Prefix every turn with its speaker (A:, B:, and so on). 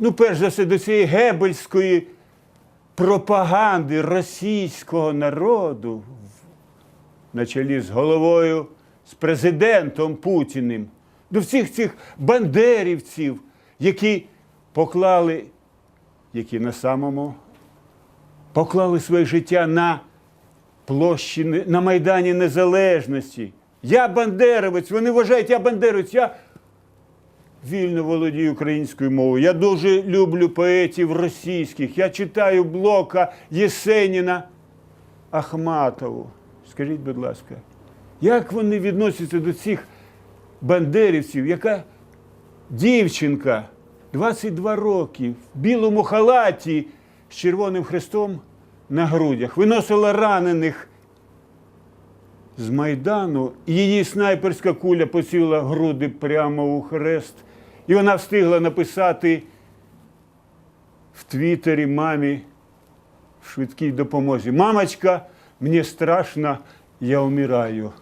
A: ну, перш за все, до цієї гебельської пропаганди російського народу на чолі з головою, з президентом Путіним, до всіх цих бандерівців, які поклали, які на самому поклали своє життя на площі, на Майдані Незалежності. Я бандеровець, вони вважають, я бандеровець, я вільно володію українською мовою. Я дуже люблю поетів російських. Я читаю Блока, Єсеніна, Ахматову. Скажіть, будь ласка, як вони відносяться до цих бандерівців, яка дівчинка 22 роки в білому халаті з червоним хрестом на грудях виносила ранених з Майдану, її снайперська куля поцілила груди прямо у хрест. І вона встигла написати в Твіттері мамі в швидкій допомозі. Мамочка, мені страшно, я вмираю.